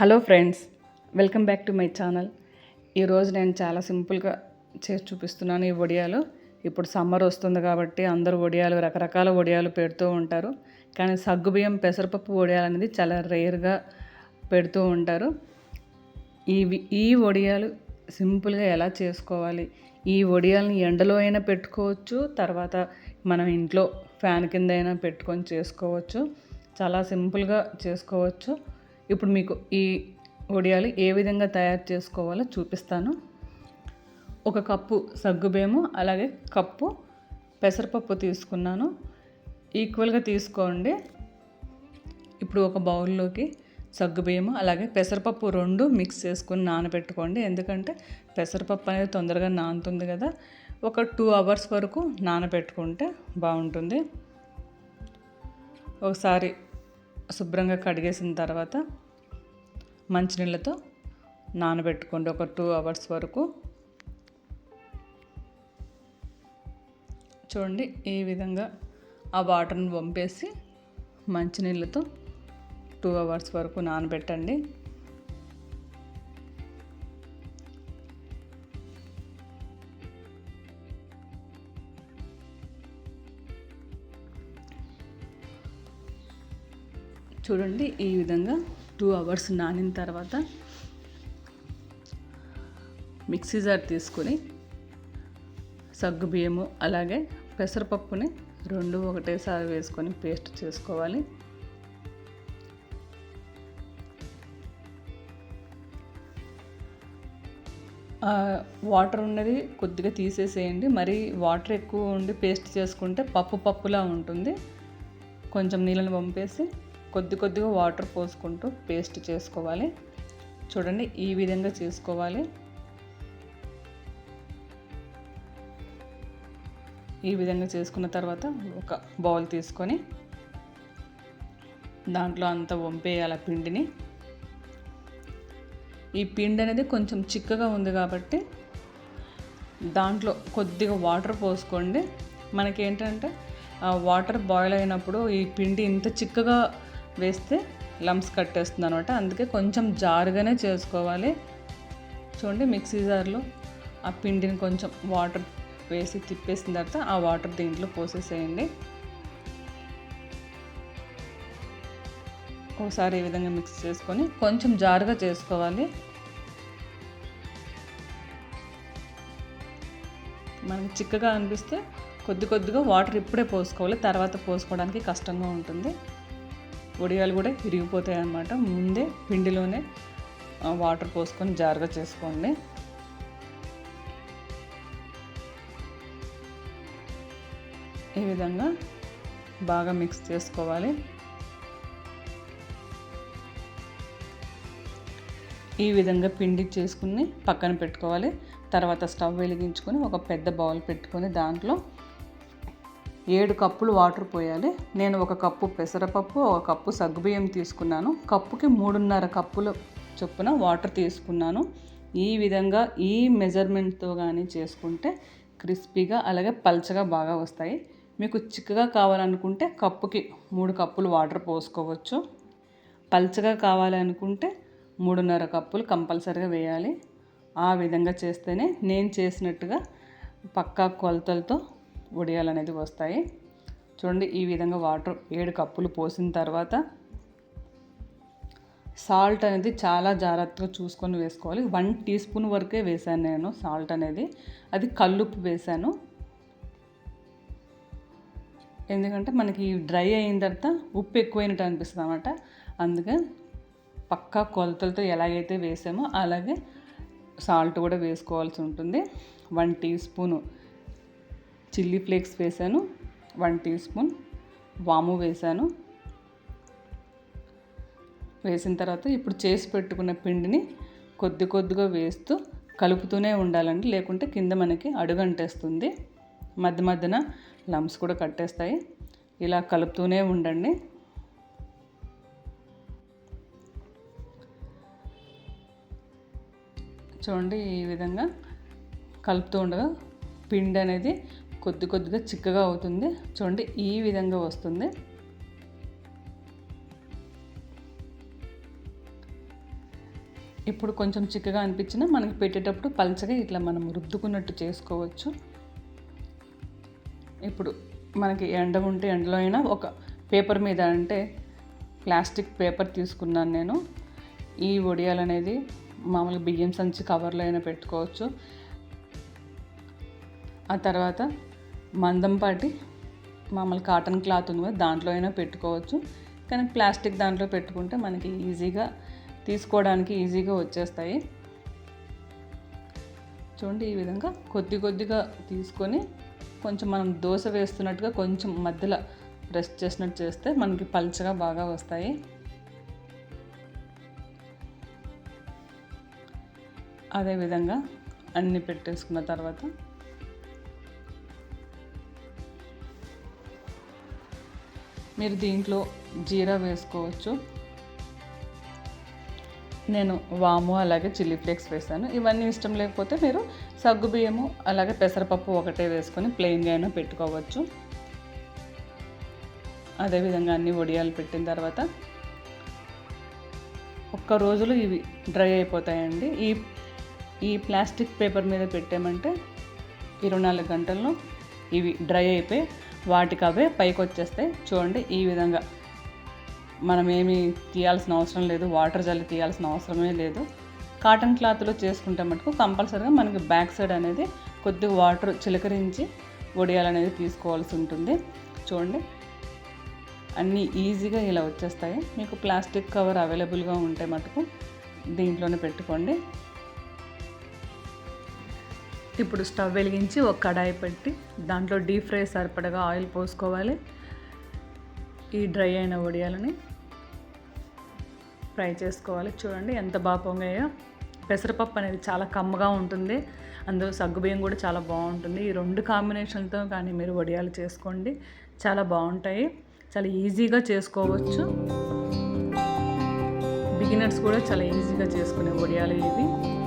Hello friends welcome back to my channel. ఈరోజు నేను చాలా సింపుల్గా చేసి చూపిస్తున్నాను ఈ వడియాలు ఇప్పుడు సమ్మర్ వస్తుంది కాబట్టి అందరూ వడియాలు రకరకాల వడియాలు పెడుతూ ఉంటారు. కానీ సగ్గుబియ్యం పెసరపప్పు వడియాలు అనేది చాలా రేర్గా పెడుతూ ఉంటారు. ఇవి ఈ వడియాలు సింపుల్గా ఎలా చేసుకోవాలి? ఈ వడియాలని ఎండలో అయినా పెట్టుకోవచ్చు తర్వాత మనం ఇంట్లో ఫ్యాన్ కింద అయినా పెట్టుకొని చేసుకోవచ్చు. చాలా సింపుల్గా చేసుకోవచ్చు. ఇప్పుడు మీకు ఈ వడియాలు ఏ విధంగా తయారు చేసుకోవాలో చూపిస్తాను. ఒక కప్పు సగ్గుబేము అలాగే కప్పు పెసరపప్పు తీసుకున్నాను. ఈక్వల్గా తీసుకోండి. ఇప్పుడు ఒక బౌల్లోకి సగ్గుబియ్యము అలాగే పెసరపప్పు రెండు మిక్స్ చేసుకొని నానబెట్టుకోండి. ఎందుకంటే పెసరపప్పు అనేది తొందరగా నానుతుంది కదా. ఒక టూ అవర్స్ వరకు నానబెట్టుకుంటే బాగుంటుంది. ఒకసారి శుభ్రంగా కడిగేసిన తర్వాత మంచినీళ్ళతో నానబెట్టుకోండి. ఒక టూ అవర్స్ వరకు. చూడండి ఈ విధంగా ఆ వాటర్ని పంపేసి మంచినీళ్ళతో టూ అవర్స్ వరకు నానబెట్టండి. చూడండి ఈ విధంగా టూ అవర్స్ నానిన తర్వాత మిక్సీ జార్ తీసుకొని సగ్గు బియ్యము అలాగే పెసరపప్పుని రెండు ఒకటేసారి వేసుకొని పేస్ట్ చేసుకోవాలి. వాటర్ ఉన్నది కొద్దిగా తీసేసేయండి. మరి వాటర్ ఎక్కువ ఉండి పేస్ట్ చేసుకుంటే పప్పు పప్పులా ఉంటుంది. కొంచెం నీళ్ళని పంపేసి కొద్ది కొద్దిగా వాటర్ పోసుకుంటూ పేస్ట్ చేసుకోవాలి. చూడండి ఈ విధంగా చేసుకోవాలి. ఈ విధంగా చేసుకున్న తర్వాత ఒక బౌల్ తీసుకొని దాంట్లో అంతా వంపేయాలి పిండిని. ఈ పిండి అనేది కొంచెం చిక్కగా ఉంది కాబట్టి దాంట్లో కొద్దిగా వాటర్ పోసుకోండి. మనకి ఏంటంటే వాటర్ బాయిల్ అయినప్పుడు ఈ పిండి ఇంత చిక్కగా వేస్తే లమ్స్ కట్టేస్తుంది అనమాట అందుకే కొంచెం జారుగానే చేసుకోవాలి. చూడండి మిక్సీ జార్లో ఆ పిండిని కొంచెం వాటర్ వేసి తిప్పేసిన తర్వాత ఆ వాటర్ దీంట్లో పోసేసేయండి. ఒకసారి ఈ విధంగా మిక్స్ చేసుకొని కొంచెం జారుగా చేసుకోవాలి. మనకి చిక్కగా అనిపిస్తే కొద్ది కొద్దిగా వాటర్ ఇప్పుడే పోసుకోవాలి. తర్వాత పోసుకోవడానికి కష్టంగా ఉంటుంది. వడియాలు కూడా విరిగిపోతాయి అన్నమాట ముందే పిండిలోనే వాటర్ పోసుకొని జారుగా చేసుకోండి. ఈ విధంగా బాగా మిక్స్ చేసుకోవాలి. ఈ విధంగా పిండి చేసుకుని పక్కన పెట్టుకోవాలి. తర్వాత స్టవ్ వెలిగించుకొని ఒక పెద్ద బౌల్ పెట్టుకొని దాంట్లో ఏడు కప్పులు వాటర్ పోయాలి. నేను ఒక కప్పు పెసరపప్పు ఒక కప్పు సగ్గుబియ్యం తీసుకున్నాను. కప్పుకి మూడున్నర కప్పులు చొప్పున వాటర్ తీసుకున్నాను. ఈ విధంగా ఈ మెజర్మెంట్తో కానీ చేసుకుంటే క్రిస్పీగా అలాగే పల్చగా బాగా వస్తాయి. మీకు చిక్కగా కావాలనుకుంటే కప్పుకి మూడు కప్పులు వాటర్ పోసుకోవచ్చు. పల్చగా కావాలనుకుంటే మూడున్నర కప్పులు కంపల్సరీగా వేయాలి. ఆ విధంగా చేస్తేనే నేను చేసినట్టుగా పక్కా కొలతలతో వడియాలు అనేది వస్తాయి. చూడండి ఈ విధంగా వాటర్ ఏడు కప్పులు పోసిన తర్వాత సాల్ట్ అనేది చాలా జాగ్రత్తగా చూసుకొని వేసుకోవాలి. వన్ టీ స్పూన్ వరకే వేసాను నేను సాల్ట్ అనేది. అది కల్లుప్పు వేసాను ఎందుకంటే మనకి డ్రై అయిన తర్వాత ఉప్పు ఎక్కువైనట్టు అనిపిస్తుంది అనమాట అందుకే పక్కా కొలతలతో ఎలాగైతే వేసామో అలాగే సాల్ట్ కూడా వేసుకోవాల్సి ఉంటుంది. One teaspoon chilli flakes వేసాను వన్ టీ స్పూన్ వాము వేసాను. వేసిన తర్వాత ఇప్పుడు చేసి పెట్టుకున్న పిండిని కొద్ది కొద్దిగా వేస్తూ కలుపుతూనే ఉండాలండి లేకుంటే కింద మనకి అడుగంటేస్తుంది. మధ్య మధ్యన లమ్స్ కూడా కట్టేస్తాయి. ఇలా కలుపుతూనే ఉండండి. చూడండి ఈ విధంగా కలుపుతూ ఉండగా పిండి అనేది కొద్ది కొద్దిగా చిక్కగా అవుతుంది. చూడండి ఈ విధంగా వస్తుంది. ఇప్పుడు కొంచెం చిక్కగా అనిపించినా మనకి పెట్టేటప్పుడు పలచగా ఇట్లా మనం రుద్దుకున్నట్టు చేసుకోవచ్చు. ఇప్పుడు మనకి ఎండ ఉంటే ఎండలో అయినా ఒక పేపర్ మీద అంటే ప్లాస్టిక్ పేపర్ తీసుకున్నాను నేను. ఈ ఒడియాలు అనేది మామూలుగా బియ్యం సంచి కవర్లో అయినా పెట్టుకోవచ్చు. ఆ తర్వాత మందంపాటి మామూలు కాటన్ క్లాత్ ఉంది కదా దాంట్లో అయినా పెట్టుకోవచ్చు. కానీ ప్లాస్టిక్ దాంట్లో పెట్టుకుంటే మనకి ఈజీగా తీసుకోవడానికి ఈజీగా వచ్చేస్తాయి. చూడండి ఈ విధంగా కొద్ది కొద్దిగా తీసుకొని కొంచెం మనం దోశ వేస్తున్నట్టుగా కొంచెం మధ్యలో ప్రెస్ చేసినట్టు చేస్తే మనకి పల్చగా బాగా వస్తాయి. అదేవిధంగా అన్నీ పెట్టేసుకున్న తర్వాత మీరు దీంట్లో జీరా వేసుకోవచ్చు. నేను వాము అలాగే చిల్లీ ఫ్లేక్స్ వేసాను. ఇవన్నీ ఇష్టం లేకపోతే మీరు సగ్గు బియ్యము అలాగే పెసరపప్పు ఒకటే వేసుకొని ప్లెయిన్గా అయినా పెట్టుకోవచ్చు. అదేవిధంగా అన్ని వడియాలు పెట్టిన తర్వాత ఒక్క రోజులు ఇవి డ్రై అయిపోతాయండి. ఈ ఈ ప్లాస్టిక్ పేపర్ మీద పెట్టామంటే ఇరవై నాలుగు గంటల్లో ఇవి డ్రై అయిపోయి వాటికి అవే పైకి వచ్చేస్తాయి చూడండి ఈ విధంగా. మనం ఏమి తీయాల్సిన అవసరం లేదు. వాటర్ జల్లి తీయాల్సిన అవసరమే లేదు. కాటన్ క్లాత్లో చేసుకుంటే మటుకు కంపల్సరీగా మనకి బ్యాక్ సైడ్ అనేది కొద్దిగా వాటర్ చిలకరించి వడియాలనేది తీసుకోవాల్సి ఉంటుంది. చూడండి. అన్నీ ఈజీగా ఇలా వచ్చేస్తాయి. మీకు ప్లాస్టిక్ కవర్ అవైలబుల్గా ఉంటే మటుకు దీంట్లోనే పెట్టుకోండి. ఇప్పుడు స్టవ్ వెలిగించి ఒక కడాయి పెట్టి దాంట్లో డీప్ ఫ్రై సరిపడగా ఆయిల్ పోసుకోవాలి. ఈ డ్రై అయిన వడియాలని ఫ్రై చేసుకోవాలి. చూడండి ఎంత బాగా పొంగాయో. పెసరపప్పు అనేది చాలా కమ్మగా ఉంటుంది. అందులో సగ్గుబియ్యం కూడా చాలా బాగుంటుంది. ఈ రెండు కాంబినేషన్తో కానీ మీరు వడియాలు చేసుకోండి. చాలా బాగుంటాయి. చాలా ఈజీగా చేసుకోవచ్చు. బిగినర్స్ కూడా చాలా ఈజీగా చేసుకునే వడియాలు ఇవి.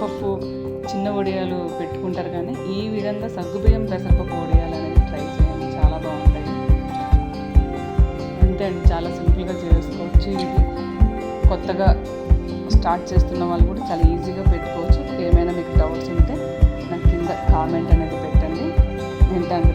పెసరపప్పు చిన్న వడియాలు పెట్టుకుంటారు కానీ ఈ విధంగా సగ్గుబియ్యం పెసరపప్పు వడియాలు అనేది ట్రై చేయండి. చాలా బాగుంటాయి. అంతే అండి. చాలా సింపుల్గా చేసుకోవచ్చు ఇవి కొత్తగా స్టార్ట్ చేస్తున్న వాళ్ళు కూడా చాలా ఈజీగా పెట్టుకోవచ్చు. ఏమైనా మీకు డౌట్స్ ఉంటే నాకు కింద కామెంట్ అనేది పెట్టండి. నేను దానికి